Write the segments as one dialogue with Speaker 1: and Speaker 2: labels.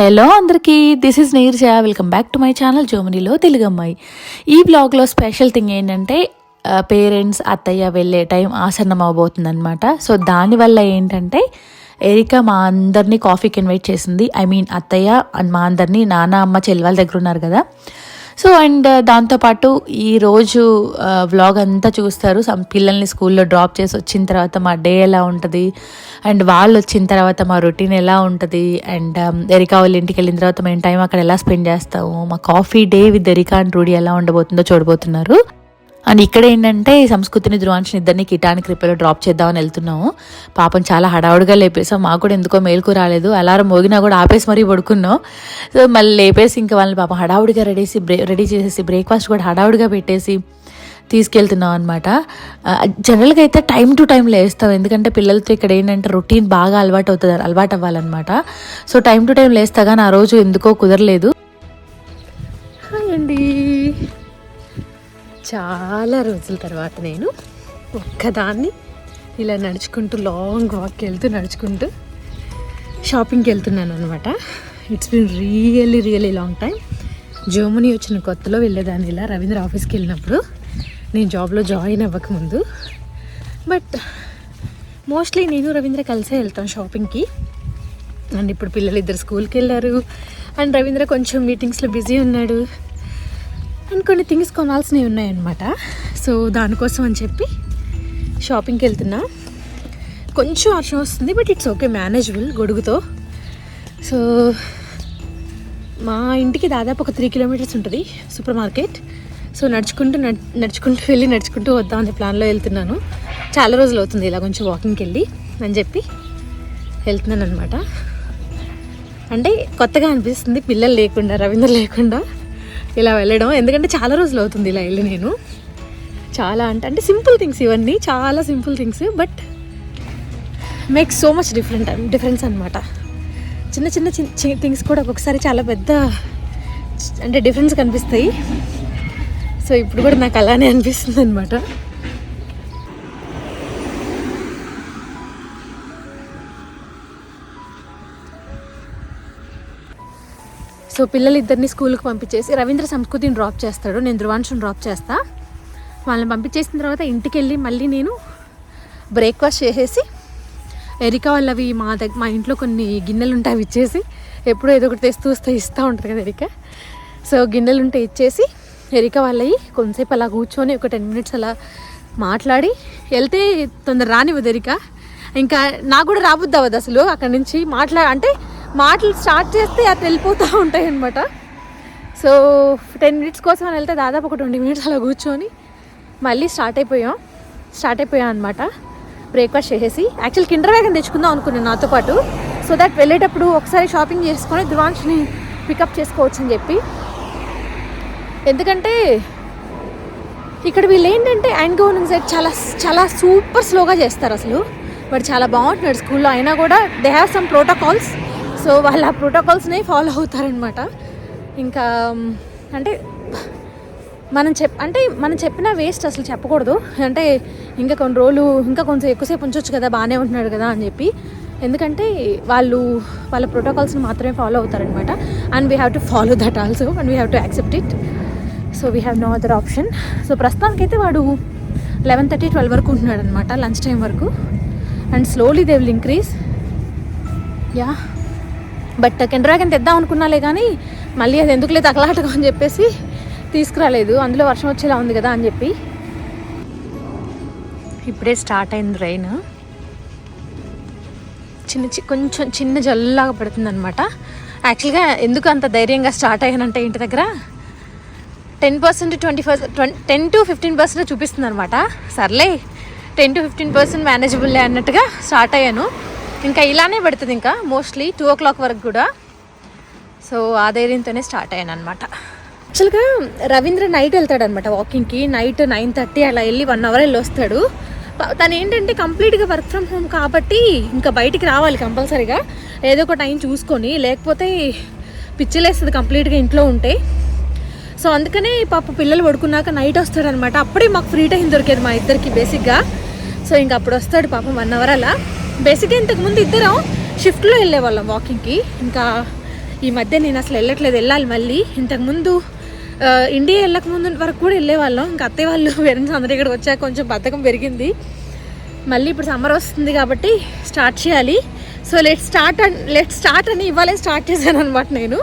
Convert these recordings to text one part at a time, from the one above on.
Speaker 1: Hello అందరికీ this is Neerja welcome back to my channel జోమనీలో Telugu అమ్మాయి ఈ బ్లాగ్లో స్పెషల్ థింగ్ ఏంటంటే పేరెంట్స్ అత్తయ్య వెళ్ళే టైం ఆసన్నం అవబోతుందనమాట సో దానివల్ల ఏంటంటే ఎరిక మా అందరినీ కాఫీకి ఇన్వైట్ చేసింది. ఐ మీన్ అత్తయ్య అండ్ మా అందరినీ నాన్న అమ్మ చెల్లి వాళ్ళ దగ్గర ఉన్నారు కదా. సో అండ్ uh, దాంతోపాటు ఈరోజు వ్లాగ్ uh, అంతా చూస్తారు. సమ్ పిల్లల్ని స్కూల్లో డ్రాప్ చేసి వచ్చిన తర్వాత మా డే ఎలా ఉంటుంది? అండ్ వాళ్ళు వచ్చిన తర్వాత మా రొటీన్ ఎలా ఉంటుంది? అండ్ um, ఎరికా వాళ్ళ ఇంటికి వెళ్ళిన తర్వాత మేము టైం అక్కడ ఎలా స్పెండ్ చేస్తాము? మా coffee day with Erica and Rudy ఎలా ఉండబోతుందో చూడబోతున్నారు. అండ్ ఇక్కడ ఏంటంటే సంస్కృతిని ధ్రువాంశని ఇద్దరిని కిటానికి రిపేలో డ్రాప్ చేద్దామని వెళ్తున్నాము. పాపం చాలా హడావుడిగా లేపేసాం మాకు కూడా ఎందుకో మేలుకు రాలేదు. అలారం మోగినా కూడా ఆపేసి మరీ పడుకున్నాం. సో మళ్ళీ లేపేసి ఇంకా వాళ్ళని పాపం హడావుడిగా రెడీ బ్రే రెడీ చేసేసి బ్రేక్ఫాస్ట్ కూడా హడావుడిగా పెట్టేసి తీసుకెళ్తున్నాం అనమాట జనరల్గా అయితే టైం టు టైం లేస్తాం. ఎందుకంటే పిల్లలతో ఇక్కడ ఏంటంటే రొటీన్ బాగా అలవాటు అవుతుంది అలవాటు అవ్వాలన్నమాట. సో టైం టు టైం లేస్తా కానీ ఆ రోజు ఎందుకో కుదరలేదు. హాయ్ అండి. చాలా రోజుల తర్వాత నేను ఒక్కదాన్ని ఇలా నడుచుకుంటూ లాంగ్ వాక్ వెళ్తూ నడుచుకుంటూ షాపింగ్కి వెళ్తున్నాను అనమాట it's been really really long time Germany వచ్చిన కొత్తలో వెళ్ళేదాన్ని ఇలా రవీంద్ర ఆఫీస్కి వెళ్ళినప్పుడు. నేను జాబ్లో జాయిన్ అవ్వకముందు బట్ మోస్ట్లీ నేను రవీంద్ర కలిసే వెళ్తాం షాపింగ్కి. అండ్ ఇప్పుడు పిల్లలు ఇద్దరు స్కూల్కి వెళ్ళారు. అండ్ రవీంద్ర కొంచెం మీటింగ్స్లో బిజీ ఉన్నాడు. అండ్ కొన్ని థింగ్స్ కొనాల్సినవి ఉన్నాయన్నమాట. సో దానికోసం అని చెప్పి షాపింగ్కి వెళ్తున్నా. కొంచెం వర్షం వస్తుంది బట్ ఇట్స్ ఓకే మేనేజబుల్ గొడుగుతో. సో మా ఇంటికి దాదాపు ఒక త్రీ కిలోమీటర్స్ ఉంటుంది సూపర్ మార్కెట్. సో నడుచుకుంటూ నడుచుకుంటూ వెళ్ళి నడుచుకుంటూ వద్దాం అనే ప్లాన్లో వెళ్తున్నాను. చాలా రోజులు అవుతుంది ఇలా కొంచెం వాకింగ్కి వెళ్ళి అని చెప్పి వెళ్తున్నాను అనమాట అంటే కొత్తగా అనిపిస్తుంది పిల్లలు లేకుండా రవీంద్ర లేకుండా. ఇలా వెళ్ళడం. ఎందుకంటే చాలా రోజులు అవుతుంది ఇలా వెళ్ళి నేను. చాలా అంటే అంటే సింపుల్ థింగ్స్ ఇవన్నీ చాలా simple things but make so much different difference అనమాట చిన్న చిన్న చిన్న థింగ్స్ కూడా ఒక్కొక్కసారి చాలా పెద్ద అంటే డిఫరెన్స్ కనిపిస్తాయి. సో ఇప్పుడు కూడా నాకు అలానే అనిపిస్తుంది అనమాట సో పిల్లలిద్దరిని స్కూల్కి పంపించేసి రవీంద్ర సంస్కృతిని డ్రాప్ చేస్తాడు. నేను ధ్రువాంశుని డ్రాప్ చేస్తా. వాళ్ళని పంపించేసిన తర్వాత ఇంటికి వెళ్ళి మళ్ళీ నేను బ్రేక్ఫాస్ట్ చేసేసి ఎరికా వాళ్ళవి మా దగ్గర మా ఇంట్లో కొన్ని గిన్నెలు ఉంటాయి అవి ఇచ్చేసి ఎప్పుడో ఏదో ఒకటి తెస్తూ వస్తే ఇస్తూ ఉంటుంది కదా ఎరిక. సో గిన్నెలు ఉంటే ఇచ్చేసి ఎరిక వాళ్ళవి కొంతసేపు అలా కూర్చొని ఒక టెన్ మినిట్స్ అలా మాట్లాడి వెళ్తే తొందర రానివ్వదు ఎరిక. ఇంకా నాకు కూడా రాబుద్ది అవ్వదు అసలు. అక్కడి నుంచి మాట్లా అంటే మాటలు స్టార్ట్ చేస్తే అట్లా వెళ్ళిపోతూ ఉంటాయి అనమాట సో టెన్ మినిట్స్ కోసం అని వెళ్తే దాదాపు ఒక ట్వంటీ మినిట్స్ అలా కూర్చొని మళ్ళీ స్టార్ట్ అయిపోయాం. స్టార్ట్ అయిపోయాం అనమాట బ్రేక్ఫాస్ట్ చేసేసి. యాక్చువల్ కిండర్ వ్యాగన్ తెచ్చుకుందాం అనుకున్నాను నాతో పాటు. సో దట్ వెళ్ళేటప్పుడు ఒకసారి షాపింగ్ చేసుకొని ధ్రువాంశ్ని పికప్ చేసుకోవచ్చు అని చెప్పి. ఎందుకంటే ఇక్కడ వీళ్ళు ఏంటంటే అండ్ గవర్నింగ్ సైడ్ చాలా చాలా సూపర్ స్లోగా చేస్తారు అసలు. బట్ చాలా బాగుంటున్నాడు స్కూల్లో. అయినా కూడా they have some protocols so వాళ్ళ ప్రోటోకాల్స్ని ఫాలో అవుతారనమాట ఇంకా అంటే మనం చెప్ అంటే మనం చెప్పిన వేస్ట్ అసలు చెప్పకూడదు. అంటే ఇంకా కొన్ని రోజులు ఇంకా కొంచెం ఎక్కువసేపు ఉంచవచ్చు కదా బాగానే ఉంటున్నాడు కదా అని చెప్పి. ఎందుకంటే వాళ్ళు వాళ్ళ ప్రోటోకాల్స్ని మాత్రమే ఫాలో అవుతారనమాట and we have to follow that also and we have to accept it. So we have no other option. So ప్రస్తుతానికైతే వాడు లెవెన్ థర్టీ ట్వెల్వ్ వరకు ఉంటున్నాడు అనమాట లంచ్ టైం వరకు. And slowly they will increase. Yeah. But కెనరాగన్ తెద్దాం అనుకున్నాలే కానీ మళ్ళీ అది ఎందుకు లేదు తగలాటగా అని చెప్పేసి తీసుకురాలేదు. అందులో వర్షం వచ్చేలా ఉంది కదా అని చెప్పి. ఇప్పుడే స్టార్ట్ అయింది రైన్ చిన్న కొంచెం చిన్న జల్లాగా పడుతుంది అనమాట యాక్చువల్గా ఎందుకు అంత ధైర్యంగా స్టార్ట్ అయ్యానంటే ఇంటి దగ్గర ten percent twenty percent ten to fifteen percent చూపిస్తుంది అనమాట సర్లే టెన్ టు ఫిఫ్టీన్ పర్సెంట్ మేనేజబుల్లే అన్నట్టుగా స్టార్ట్ అయ్యాను. ఇంకా ఇలానే పెడుతుంది ఇంకా మోస్ట్లీ టూ ఓ క్లాక్ వరకు కూడా. సో ఆ ధైర్యంతోనే స్టార్ట్ అయ్యాను అనమాట యాక్చువల్గా రవీంద్ర నైట్ వెళ్తాడు అనమాట వాకింగ్కి నైట్ నైన్ థర్టీ అలా వెళ్ళి వన్ అవర్ వెళ్ళి వస్తాడు. తను ఏంటంటే కంప్లీట్గా వర్క్ ఫ్రమ్ హోమ్ కాబట్టి ఇంకా బయటికి రావాలి కంపల్సరీగా. ఏదో ఒక టైం చూసుకొని లేకపోతే పిచ్చిలేస్తుంది కంప్లీట్గా ఇంట్లో ఉంటే. సో అందుకనే పాప పిల్లలు పడుకున్నాక నైట్ వస్తాడనమాట అప్పుడే మాకు ఫ్రీ టైం దొరికేది మా ఇద్దరికి బేసిక్గా సో ఇంక అప్పుడు వస్తాడు పాపం వన్ అవర్ అలా. బేసిక్గా ఇంతకుముందు ఇద్దరం షిఫ్ట్లో వెళ్ళేవాళ్ళం వాకింగ్కి. ఇంకా ఈ మధ్య నేను అసలు వెళ్ళట్లేదు వెళ్ళాలి మళ్ళీ. ఇంతకుముందు ఇండియా వెళ్ళక ముందు వరకు కూడా వెళ్ళేవాళ్ళం. ఇంకా అత్తయ్య వాళ్ళు పేరెంట్స్ అందరి ఇక్కడ వచ్చాక కొంచెం బద్ధకం పెరిగింది. మళ్ళీ ఇప్పుడు సమ్మర్ వస్తుంది కాబట్టి స్టార్ట్ చేయాలి. So let start let start అని ఇవ్వాలే స్టార్ట్ చేశాను అనమాట నేను.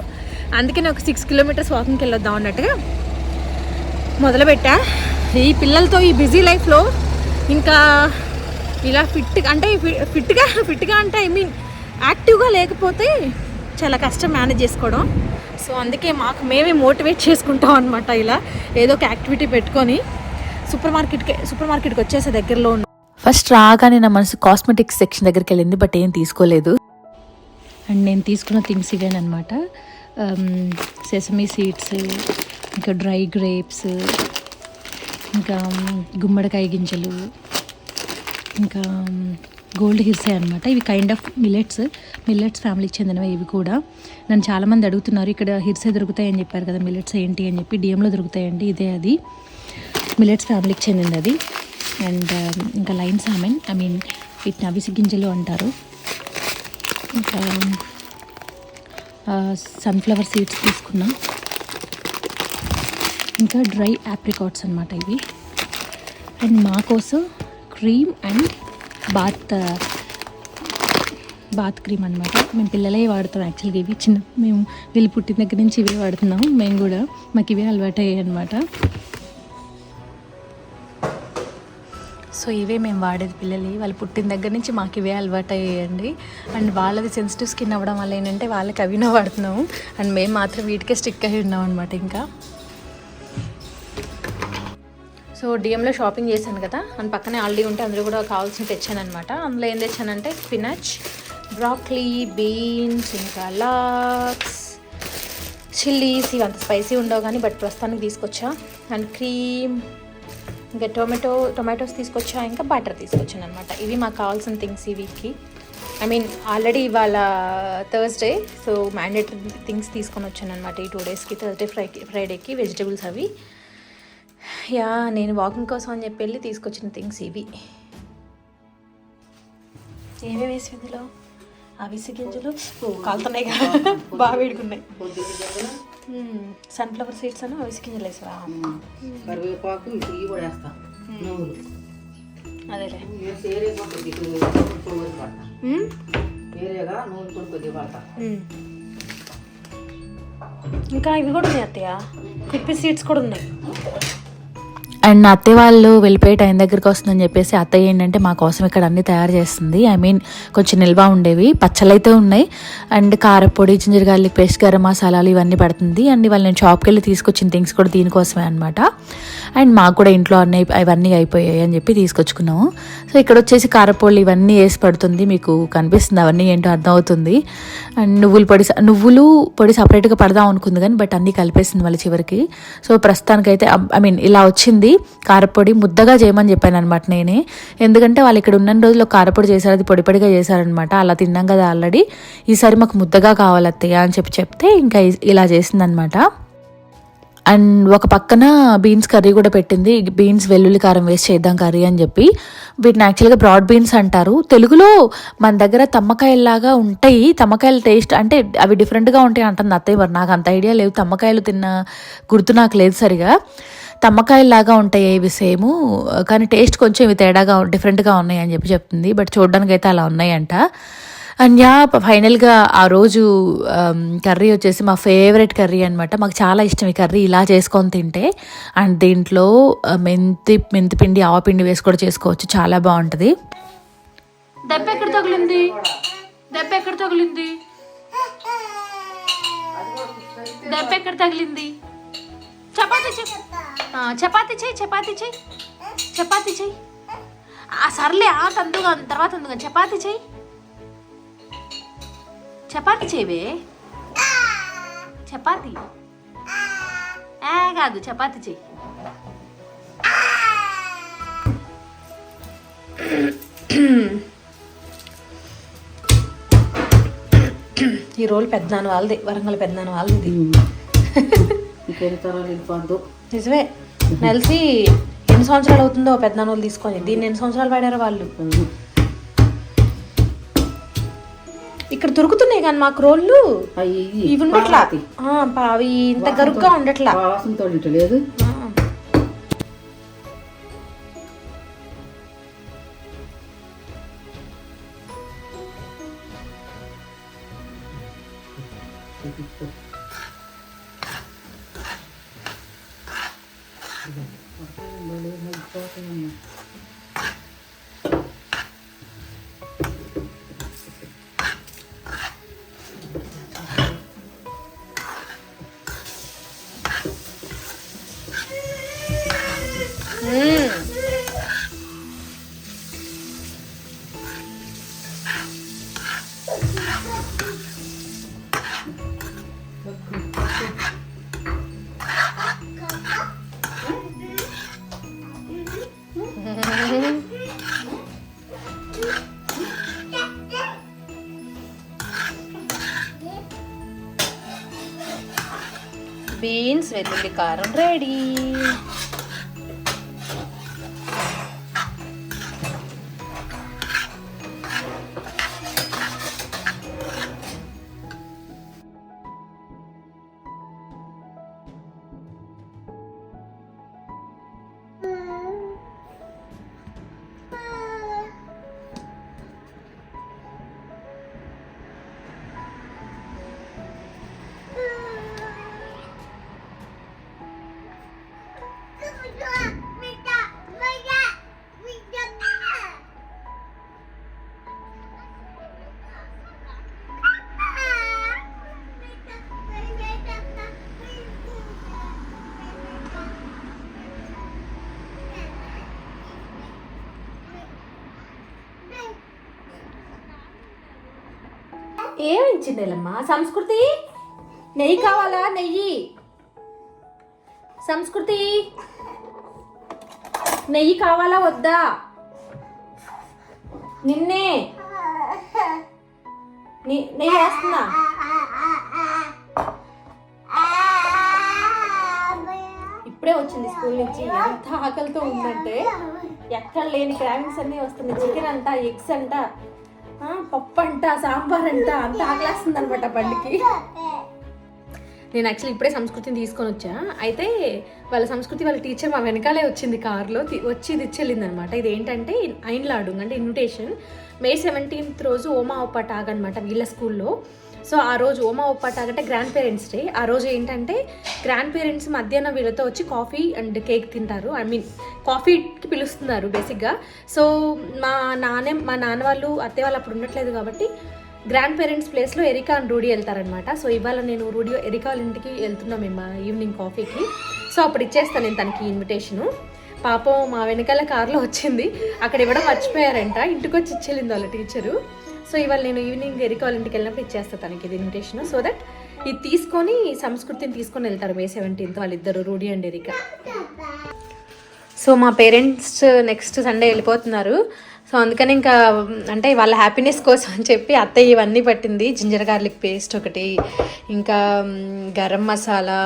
Speaker 1: అందుకే ఒక సిక్స్ కిలోమీటర్స్ వాకింగ్కి వెళ్ళొద్దాం అన్నట్టుగా మొదలుపెట్టా. ఈ పిల్లలతో ఈ బిజీ లైఫ్లో ఇంకా ఇలా ఫిట్గా అంటే ఫిట్గా ఫిట్గా అంటే ఐ మీన్ యాక్టివ్గా లేకపోతే చాలా కష్టం మేనేజ్ చేసుకోవడం. సో అందుకే మాకు మేమే మోటివేట్ చేసుకుంటాం అనమాట ఇలా. ఏదో ఒక యాక్టివిటీ పెట్టుకొని సూపర్ మార్కెట్కి సూపర్ మార్కెట్కి వచ్చేసే దగ్గరలో ఉన్న
Speaker 2: ఫస్ట్ రాగానే నా మనసు కాస్మెటిక్స్ సెక్షన్ దగ్గరికి వెళ్ళింది బట్ ఏం తీసుకోలేదు.
Speaker 1: అండ్ నేను తీసుకున్న థింగ్స్ ఇవేనమాట సెసమీ సీడ్స్ ఇంకా డ్రై గ్రేప్స్ ఇంకా గుమ్మడికాయ గింజలు ఇంకా గోల్డ్ హిర్సే అనమాట ఇవి కైండ్ ఆఫ్ మిల్లెట్స్ మిల్లెట్స్ ఫ్యామిలీకి చెందినవి ఇవి కూడా. నన్ను చాలామంది అడుగుతున్నారు ఇక్కడ హిర్సే దొరుకుతాయని చెప్పారు కదా మిల్లెట్స్ ఏంటి? అని చెప్పి డిఎంలో దొరుకుతాయండి ఇదే అది. మిల్లెట్స్ ఫ్యామిలీకి చెందింది అది. అండ్ ఇంకా లైన్ సామెన్ ఐ మీన్ వీటిని అవిసి గింజలు అంటారు. ఇంకా సన్ఫ్లవర్ సీడ్స్ తీసుకున్నాం. ఇంకా డ్రై యాప్రికాట్స్ అనమాట ఇవి. అండ్ మా కోసం cream and bath bath cream అనమాట మేము పిల్లలే వాడుతాం యాక్చువల్గా ఇవి. చిన్న మేము వీళ్ళు పుట్టిన దగ్గర నుంచి ఇవే వాడుతున్నాం. మేము కూడా మాకు ఇవే అలవాటు అయ్యాయి అనమాట సో ఇవే మేము వాడేది పిల్లలు వాళ్ళు పుట్టిన దగ్గర నుంచి మాకు ఇవే అలవాటు అయ్యాయండి అండ్ వాళ్ళది సెన్సిటివ్ స్కిన్ అవ్వడం వల్ల ఏంటంటే వాళ్ళకి అవినో వాడుతున్నాము. అండ్ మేము మాత్రం వీటికే స్టిక్ అయి ఉన్నాం అనమాట ఇంకా. సో డిఎంలో షాపింగ్ చేశాను కదా అండ్ పక్కనే ఆల్రెడీ ఉంటే అందులో కూడా కావాల్సిన తెచ్చాను అనమాట అందులో ఏం తెచ్చానంటే స్పినచ్ బ్రాక్లీ బీన్స్ ఇంకా లాక్స్ చిల్లీస్ ఇవి అంత స్పైసీ ఉండవు కానీ బట్ ప్రస్తుతానికి తీసుకొచ్చా. అండ్ క్రీమ్ ఇంకా టొమాటో టొమాటోస్ తీసుకొచ్చా ఇంకా బటర్ తీసుకొచ్చాను అనమాట ఇవి మాకు కావాల్సిన థింగ్స్ ఈ వీక్కి. ఐ మీన్ ఆల్రెడీ ఇవాళ థర్స్డే సో మ్యాండేటరీ థింగ్స్ తీసుకొని వచ్చాను అనమాట ఈ టూ డేస్కి థర్స్డే ఫ్రై ఫ్రైడేకి వెజిటబుల్స్ అవి. యా నేను వాకింగ్ కోసం అని చెప్పి వెళ్ళి తీసుకొచ్చిన థింగ్స్ ఇవి. ఏమేమి వేసి ఇందులో? అవిసి గింజలు? కాలుతున్నాయి కదా. బాగా వేడుకున్నాయి. సన్ఫ్లవర్ సీడ్స్ అని అవిసి గింజలు వేసావా?
Speaker 3: కరివేపాకు ఇవి కూడా వేస్తా.
Speaker 1: అదేలే.
Speaker 3: నూనె కొద్దిగా పడతా.
Speaker 1: ఇంకా ఇవి కూడా ఉన్నాయి అత్తయ్య? పిప్పి సీడ్స్ కూడా ఉన్నాయి.
Speaker 2: అండ్ నా అత్తయ్య వాళ్ళు వెళ్ళిపోయే టైం దగ్గరికి వస్తుందని చెప్పేసి అత్తయ్య ఏంటంటే మా కోసం ఇక్కడ అన్ని తయారు చేస్తుంది. ఐ మీన్ కొంచెం నిల్వ ఉండేవి. పచ్చలైతే ఉన్నాయి. అండ్ కారపొడి జింజర్ గార్లిక్ పేస్ట్ గరం మసాలాలు ఇవన్నీ పడుతుంది. అండ్ ఇవాళ నేను షాప్కి వెళ్ళి తీసుకొచ్చిన థింగ్స్ కూడా దీనికోసమే అనమాట అండ్ మాకు కూడా ఇంట్లో అన్నీ అవన్నీ అయిపోయాయి అని చెప్పి తీసుకొచ్చుకున్నాము. సో ఇక్కడ వచ్చేసి కారపొడి ఇవన్నీ వేసి పడుతుంది. మీకు కనిపిస్తుంది అవన్నీ ఏంటో అర్థమవుతుంది అండ్ నువ్వుల పొడి నువ్వులు పొడి సపరేట్గా పడదాం అనుకుంది కానీ బట్ అన్నీ కలిపేసింది వాళ్ళ చివరికి. సో ప్రస్తుతానికైతే ఐ మీన్ ఇలా వచ్చింది. కారపొడి ముద్దగా చేయమని చెప్పాను అనమాట నేనే. ఎందుకంటే వాళ్ళు ఇక్కడ ఉన్న రోజుల్లో కారపొడి చేశారు అది పొడి పొడిగా చేశారనమాట అలా తిన్నాం కదా ఆల్రెడీ. ఈసారి మాకు ముద్దగా కావాలి అత్తయ్య అని చెప్పి చెప్తే ఇంకా ఇలా చేసిందనమాట అండ్ ఒక పక్కన బీన్స్ కర్రీ కూడా పెట్టింది. బీన్స్ వెల్లుల్లి కారం వేసి చేద్దాం కర్రీ అని చెప్పి. వీటిని యాక్చువల్గా బ్రాడ్ బీన్స్ అంటారు. తెలుగులో మన దగ్గర తమ్మకాయల్లాగా ఉంటాయి. తమ్మకాయల టేస్ట్ అంటే అవి డిఫరెంట్గా ఉంటాయి అంటుంది అత్తయ్య మరి. నాకు అంత ఐడియా లేదు. తమ్మకాయలు తిన్న గుర్తు నాకు లేదు సరిగా. తమ్మకాయల్లాగా ఉంటాయి ఇవి సేమ్. కానీ టేస్ట్ కొంచెం ఇవి తేడాగా డిఫరెంట్గా ఉన్నాయి అని చెప్పి చెప్తుంది. బట్ చూడడానికి అయితే అలా ఉన్నాయంట. అండ్ యా ఫైనల్గా ఆ రోజు కర్రీ వచ్చేసి మా ఫేవరెట్ కర్రీ అనమాట మాకు చాలా ఇష్టం ఈ కర్రీ. ఇలా చేసుకొని తింటే అండ్ దీంట్లో మెంతి మెంతి మెంతిపిండి ఆవపిండి వేసి కూడా చేసుకోవచ్చు. చాలా బాగుంటుంది.
Speaker 1: దెబ్బ ఎక్కడ తగిలింది? దెబ్బ ఎక్కడ తగిలింది? దెబ్బ ఎక్కడ తగిలింది? చపాతీ చెప్పండి చపాతీ చెయ్యి చపాతీ చెయ్యి చపాతీ చెయ్యి ఆ సర్లే ఆ తందుగా తర్వాత అందుగా చపాతీ చెయ్యి చపాతీ చేయవే. చపాతీ. ఏ కాదు చపాతీ చెయ్యి ఈ రోల్ పెద్దనాన్న వాళ్ళది వరంగల్ పెద్దనాన్న వాళ్ళది.
Speaker 3: వెళ్ళిపోద్దు
Speaker 1: నిజమే. నెలసి ఎన్ని సంవత్సరాలు అవుతుందో పెద్దనాన్న వాళ్ళు తీసుకొని దీన్ని ఎన్ని సంవత్సరాలు వాడారో వాళ్ళు? ఇక్కడ దొరుకుతున్నాయి కానీ మాకు రోళ్ళు. ఇవి ఉండట్లా. అవి ఇంత గరుగ్గా ఉండట్లా.
Speaker 3: వాసనతో లేదు.
Speaker 1: బీన్స్ వెల్లుల్లి కారం రెడీ ఏమిచ్చిందేలమ్మా సంస్కృతి? నెయ్యి కావాలా? నెయ్యి. సంస్కృతి? నెయ్యి కావాలా? వద్దా? నిన్నే. నెయ్యి వేస్తున్నా. ఇప్పుడే వచ్చింది స్కూల్ నుంచి. ఎంత ఆకలితో ఉందంటే ఎక్కడ లేని క్రావింగ్స్ అన్నీ వస్తుంది చికెన్ అంట ఎగ్స్ అంట. పప్పు అంట సాంబార్ అంట అంత ఆకలేస్తుంది అనమాట బండికి. నేను యాక్చువల్లీ ఇప్పుడే సంస్కృతిని తీసుకొని వచ్చా. అయితే వాళ్ళ సంస్కృతి వాళ్ళ టీచర్ మా వెనకాలే వచ్చింది కార్లో. వచ్చి ఇది ఇచ్చెళ్ళింది అనమాట ఇది ఏంటంటే ఐన్లాడు అంటే ఇన్విటేషన్ మే సెవెంటీన్త్ రోజు ఓమా ఒప్ప టాగ్ అనమాట వీళ్ళ స్కూల్లో. సో ఆ రోజు ఓమా ఒప్ప అంటే గ్రాండ్ పేరెంట్స్ డే. ఆ రోజు ఏంటంటే గ్రాండ్ పేరెంట్స్ మధ్యాహ్నం వీళ్ళతో వచ్చి కాఫీ అండ్ కేక్ తింటారు. ఐ మీన్ కాఫీకి పిలుస్తున్నారు బేసిక్గా సో మా నాన్న మా నాన్న వాళ్ళు అత్తే వాళ్ళు అప్పుడు ఉండట్లేదు కాబట్టి గ్రాండ్ పేరెంట్స్ ప్లేస్లో ఎరికా అండ్ రూడీ వెళ్తారనమాట సో ఇవాళ నేను రూడియో ఎరికా వాళ్ళ ఇంటికి వెళ్తున్నాం మేము ఈవినింగ్ కాఫీకి. సో అప్పుడు ఇచ్చేస్తాను నేను తనకి ఇన్విటేషను పాపం మా వెనకాల కార్లో వచ్చింది. అక్కడ ఇవ్వడం మర్చిపోయారంట. ఇంటికి వచ్చి ఇచ్చేళ్ళింది వాళ్ళ టీచరు సో ఇవాళ నేను ఈవినింగ్ ఎరికాల్ ఇంటికి వెళ్ళినప్పుడు ఇచ్చేస్తాను తనకి ఇది ఇన్విటేషన్ సో దట్ ఇది తీసుకొని సంస్కృతిని తీసుకొని వెళ్తారు మే సెవెంటీన్త్ వాళ్ళిద్దరు రూడీ అండ్ ఎరికా. సో మా పేరెంట్స్ నెక్స్ట్ సండే వెళ్ళిపోతున్నారు. సో అందుకని ఇంకా అంటే వాళ్ళ హ్యాపీనెస్ కోసం అని చెప్పి అత్తయ్య ఇవన్నీ పట్టింది. జింజర్ గార్లిక్ పేస్ట్ ఒకటి ఇంకా గరం మసాలా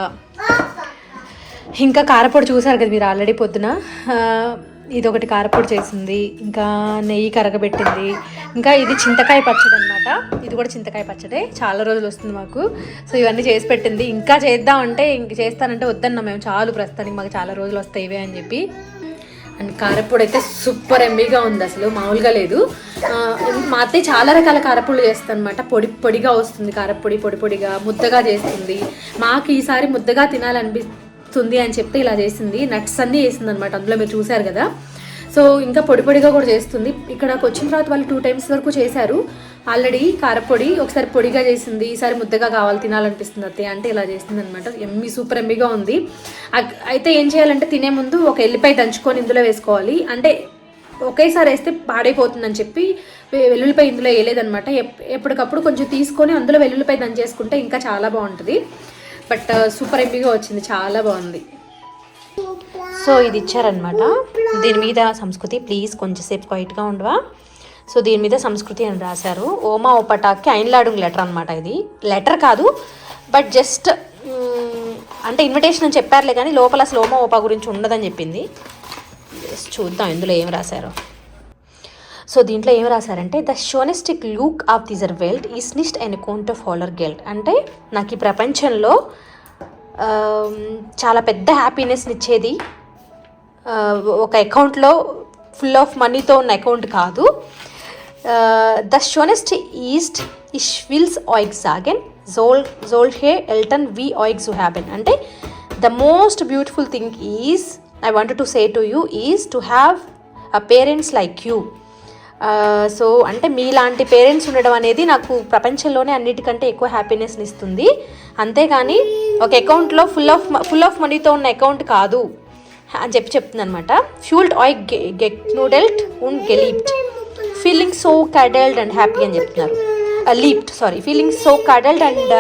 Speaker 1: ఇంకా కారపొడి చూసారు కదా మీరు ఆల్రెడీ పొద్దున. ఇది ఒకటి కారపొడి చేసింది ఇంకా నెయ్యి కరగబెట్టింది ఇంకా ఇది చింతకాయ పచ్చడి అనమాట ఇది కూడా చింతకాయ పచ్చడే చాలా రోజులు వస్తుంది మాకు. సో ఇవన్నీ చేసి పెట్టింది. ఇంకా చేద్దామంటే ఇంక చేస్తానంటే వద్దన్నా మేము చాలు ప్రస్తుతానికి మాకు చాలా రోజులు వస్తాయి ఇవే అని చెప్పి. అండ్ కారపొడి అయితే సూపర్ ఎమ్మీగా ఉంది అసలు మామూలుగా లేదు. మా అత్తయ్య చాలా రకాల కారపొడి చేస్తుంది అనమాట పొడి పొడిగా వస్తుంది కారపొడి పొడి పొడిగా ముద్దగా చేస్తుంది. మాకు ఈసారి ముద్దగా వస్తుంది అని చెప్తే ఇలా చేసింది. నట్స్ అన్నీ వేసింది అనమాట అందులో మీరు చూశారు కదా. సో ఇంకా పొడి పొడిగా కూడా చేస్తుంది. ఇక్కడకు వచ్చిన తర్వాత వాళ్ళు టూ టైమ్స్ వరకు చేశారు. ఆల్రెడీ కారపొడి ఒకసారి పొడిగా చేసింది. ఈసారి ముద్దగా కావాలి తినాలనిపిస్తుంది అత్తయ్య. అంటే ఇలా చేస్తుంది అనమాట ఎమ్మి సూపర్ ఎమ్మిగా ఉంది. అయితే ఏం చేయాలంటే తినే ముందు ఒక ఎల్లిపాయ దంచుకొని ఇందులో వేసుకోవాలి. అంటే ఒకేసారి వేస్తే పాడైపోతుందని చెప్పి వెల్లుల్లిపాయ ఇందులో వేయలేదనమాట ఎప్పటికప్పుడు కొంచెం తీసుకొని అందులో వెల్లుల్లిపాయ దంచేసుకుంటే ఇంకా చాలా బాగుంటుంది. బట్ uh, సూపర్ ఎంపీగా వచ్చింది. చాలా బాగుంది. సో ఇది ఇచ్చారనమాట దీని మీద సంస్కృతి ప్లీజ్ కొంచెంసేపు క్వైట్గా ఉండవా? సో దీని మీద సంస్కృతి అని రాశారు. ఓమా ఓపటాకి ఐన్లాడుంగ్ లెటర్ అనమాట ఇది. లెటర్ కాదు బట్ జస్ట్ అంటే ఇన్విటేషన్ అని చెప్పారులే కానీ లోపల అసలు ఓమా ఓపా గురించి ఉండదని చెప్పింది. జస్ట్ చూద్దాం ఇందులో ఏం రాశారో. సో దీంట్లో ఏం రాశారంటే ద షోనెస్టిక్ లుక్ ఆఫ్ దిజర్ వెల్ట్ ఈస్ నిస్ట్ అండ్ కౌంట్ ఆఫ్ హోలర్ గెల్ట్. అంటే నాకు ఈ ప్రపంచంలో చాలా పెద్ద హ్యాపీనెస్ని ఇచ్చేది ఒక అకౌంట్లో ఫుల్ ఆఫ్ మనీతో ఉన్న అకౌంట్ కాదు. ద షోనెస్ట్ ఈస్ట్ ఇష్ విల్స్ ఆయిక్స్ సాగెన్ జోల్ జోల్ హే ఎల్టన్ వి ఆయిక్ జుహాబెన్ అంటే the most beautiful thing is I want to say to you is to have a parents like you. So అంటే మీలాంటి పేరెంట్స్ ఉండడం అనేది నాకు ప్రపంచంలోనే అన్నిటికంటే ఎక్కువ హ్యాపీనెస్ని ఇస్తుంది. అంతేగాని ఒక అకౌంట్లో ఫుల్ ఆఫ్ ఫుల్ ఆఫ్ మనీతో ఉన్న అకౌంట్ కాదు అని చెప్పి చెప్తుంది అనమాట ఫ్యూల్డ్ ఆయ్ గెట్ నూడెల్ట్ ఉన్ గెలీప్ట్ feeling so cuddled and happy అని చెప్తున్నారు. లీప్ట్ sorry feeling so cuddled and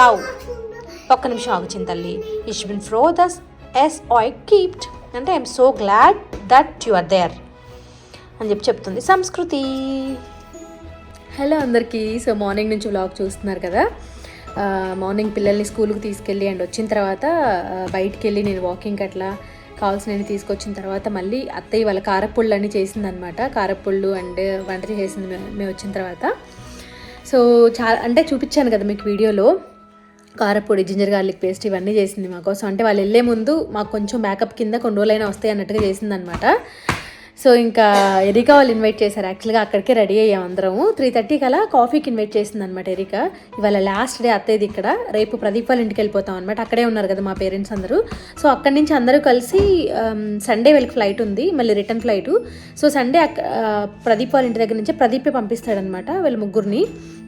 Speaker 1: love ఒక్క నిమిషం ఆగుచింది తల్లి. ఇష్ బిన్ ఫ్రో దస్ ఎస్ ఆయ్ కీప్ట్ అంటే I'm so glad that you are there అని చెప్పి చెప్తుంది. సంస్కృతి. హలో అందరికీ. సో మార్నింగ్ నుంచి వ్లాగ్ చూస్తున్నారు కదా. మార్నింగ్ పిల్లల్ని స్కూల్కి తీసుకెళ్ళి అండ్ వచ్చిన తర్వాత బయటికి వెళ్ళి నేను వాకింగ్ అట్లా కావాల్సినవి తీసుకొచ్చిన తర్వాత మళ్ళీ అత్తయ్య వాళ్ళ కారపుళ్ళు అన్నీ చేసిందనమాట. కారపుళ్ళు అండ్ వంట చేసింది మేము మేము వచ్చిన తర్వాత. సో చాలా అంటే చూపించాను కదా మీకు వీడియోలో. కారపొడి జింజర్ గార్లిక్ పేస్ట్ ఇవన్నీ చేసింది మాకోసం అంటే వాళ్ళు వెళ్ళే ముందు మాకు కొంచెం మేకప్ కింద కొన్ని రోజులైనా వస్తాయి అన్నట్టుగా చేసిందనమాట. సో ఇంకా ఎరికా వాళ్ళు ఇన్వైట్ చేశారు. యాక్చువల్గా అక్కడికే రెడీ అయ్యాం అందరము. త్రీ థర్టీకి అలా కాఫీకి ఇన్వైట్ చేసింది అనమాట ఎరికా. ఇవాళ లాస్ట్ డే అత్తయ్యది ఇక్కడ. రేపు ప్రదీప్ వాళ్ళ ఇంటికి వెళ్ళిపోతాం అనమాట అక్కడే ఉన్నారు కదా మా పేరెంట్స్ అందరూ. సో అక్కడి నుంచి అందరూ కలిసి సండే వెళ్ళి ఫ్లైట్ ఉంది. మళ్ళీ రిటర్న్ ఫ్లైట్ సో సండే అక్క ప్రదీప్ వాళ్ళ ఇంటి దగ్గర నుంచి ప్రదీపే పంపిస్తాడనమాట వీళ్ళ ముగ్గురిని.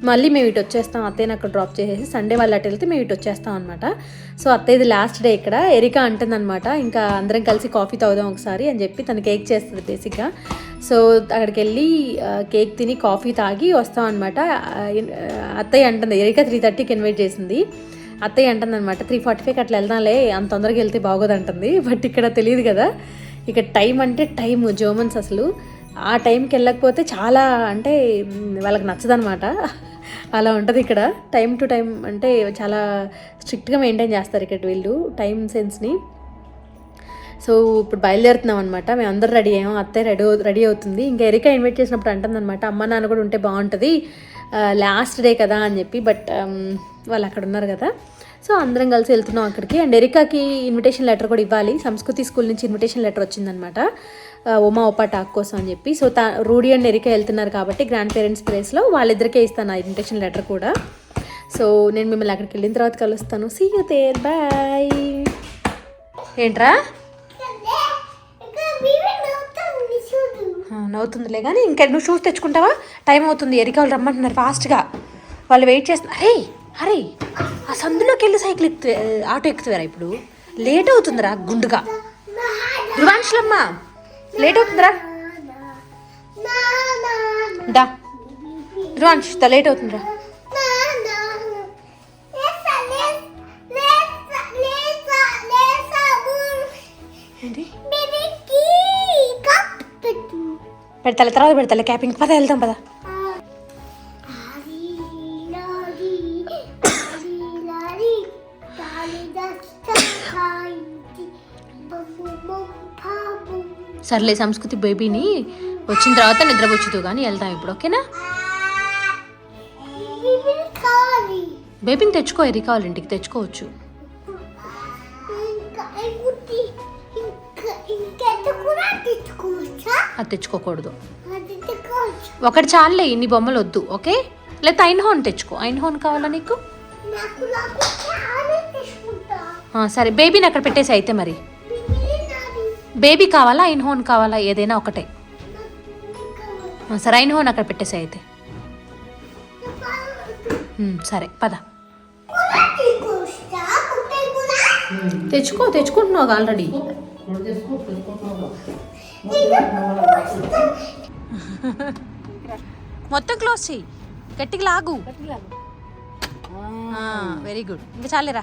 Speaker 1: మళ్ళీ మేము ఇటు వచ్చేస్తాం. అత్తయ్యని అక్కడ డ్రాప్ చేసేసి సండే వాళ్ళు అటు వెళ్తే మేము ఇటు వచ్చేస్తాం అనమాట సో అత్తయ్యది లాస్ట్ డే ఇక్కడ. ఎరికా అంటుందన్నమాట ఇంకా అందరం కలిసి కాఫీ తాగుదాం ఒకసారి అని చెప్పి తను కేక్ చేస్తుంది బేసిక్గా సో అక్కడికి వెళ్ళి కేక్ తిని కాఫీ తాగి వస్తాం అనమాట అత్తయ్య అంటుంది ఎరికా త్రీ థర్టీకి ఇన్వైట్ చేసింది. అత్తయ్య అంటుంది అనమాట త్రీ ఫార్టీ ఫైవ్కి అట్లా వెళ్దాంలే అంత తొందరగా వెళ్తే బాగోదు అంటుంది. బట్ ఇక్కడ తెలియదు కదా ఇక టైం అంటే టైం జోమన్స్ అసలు. ఆ టైంకి వెళ్ళకపోతే చాలా అంటే వాళ్ళకి నచ్చదనమాట అలా ఉంటుంది ఇక్కడ. టైం టు టైం అంటే చాలా స్ట్రిక్ట్గా మెయింటైన్ చేస్తారు ఇక్కడ వీళ్ళు టైం సెన్స్ని సో ఇప్పుడు బయలుదేరుతున్నాం అనమాట మేము అందరు రెడీ అయ్యాం. అత్తయ్య రెడీ రెడీ అవుతుంది. ఇంకా ఎరికా ఇన్వైట్ చేసినప్పుడు అంటుందన్నమాట అమ్మ నాన్న కూడా ఉంటే బాగుంటుంది. లాస్ట్ డే కదా అని చెప్పి. బట్ um, వాళ్ళు అక్కడ ఉన్నారు కదా. సో అందరం కలిసి వెళ్తున్నాం అక్కడికి. అండ్ ఎరికాకి ఇన్విటేషన్ లెటర్ కూడా ఇవ్వాలి. సంస్కృతి స్కూల్ నుంచి ఇన్విటేషన్ లెటర్ వచ్చిందనమాట ఉమా ఒప్పా టాక్ కోసం అని చెప్పి. సో తా రూడీ అండ్ ఎరిక వెళ్తున్నారు కాబట్టి గ్రాండ్ పేరెంట్స్ ప్లేస్లో వాళ్ళిద్దరికే ఇస్తాను ఆ ఇన్విటేషన్ లెటర్ కూడా. సో నేను మిమ్మల్ని అక్కడికి వెళ్ళిన తర్వాత కలుస్తాను. సీ యూ తేర్ బాయ్ ఏంట్రా? నవ్వుతుందిలే కానీ ఇంకా నువ్వు షూస్ తెచ్చుకుంటావా? టైం అవుతుంది. ఎరిక వాళ్ళు రమ్మంటున్నారు ఫాస్ట్గా వాళ్ళు వెయిట్ చేస్తున్నారు అరే అరే ఆ సందులోకి వెళ్ళి సైకిల్ ఎక్కు ఆటో ఎక్కుతారా ఇప్పుడు? లేట్ అవుతుందిరా గుండుగా. ధ్రువాంశులమ్మ లేట్ అవుతుందిరా. దా. లేట్ అవుతుందిరా. ఏంటి? పెడతాలే తర్వాత పెడతాలే క్యాపింగ్ పద వెళ్దాం పద. సర్లే సంస్కృతి బేబీని వచ్చిన తర్వాత నిద్రపోచ్చుదు కానీ వెళ్దాం ఇప్పుడు ఓకేనా? బేబీని తెచ్చుకో ఎరి కావాలి ఇంటికి తెచ్చుకోవచ్చు. అది తెచ్చుకోకూడదు. ఒకటి చాలులే ఇన్ని బొమ్మలు వద్దు ఓకే? లేదా ఐన్ హోన్ తెచ్చుకో. ఐన్ హోన్ కావాలా నీకు? సరే బేబీని అక్కడ పెట్టేసి అయితే మరి. బేబీ కావాలా ఐన్ హోన్ కావాలా ఏదైనా ఒకటే? సరే ఐన్ హోన్ అక్కడ పెట్టేసి అయితే. సరే పద. తెచ్చుకో తెచ్చుకుంటున్నావు ఆల్రెడీ మొత్తం క్లోజ్ చెయ్యి. గట్టిగా లాగు. వెరీ గుడ్ ఇంకా చాలేరా?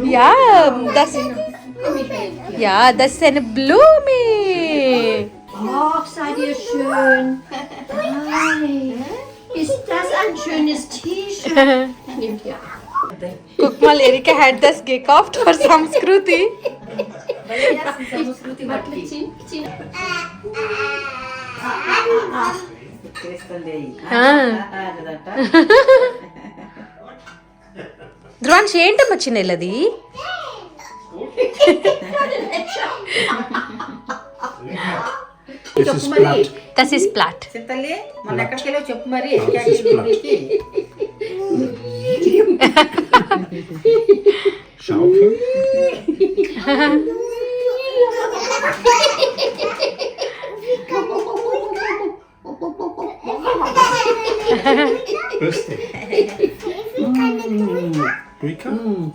Speaker 4: Das sind Blumen.
Speaker 1: Ja, das,
Speaker 4: Komm, ich helfe dir.
Speaker 1: ja, das ist eine Blume.
Speaker 4: Ach, seid ihr schön. Nein. Ist das ein schönes T-Shirt? Nehmt ihr.
Speaker 1: Guck mal, Erika had this gekauft for Samskruti.
Speaker 4: Warte,
Speaker 1: ధ్రువాన్ష్ ఏంటమ్మా చిన్నది. దస్ is plot
Speaker 3: వెళ్ళావు చెప్పు మరి.
Speaker 5: We Mm.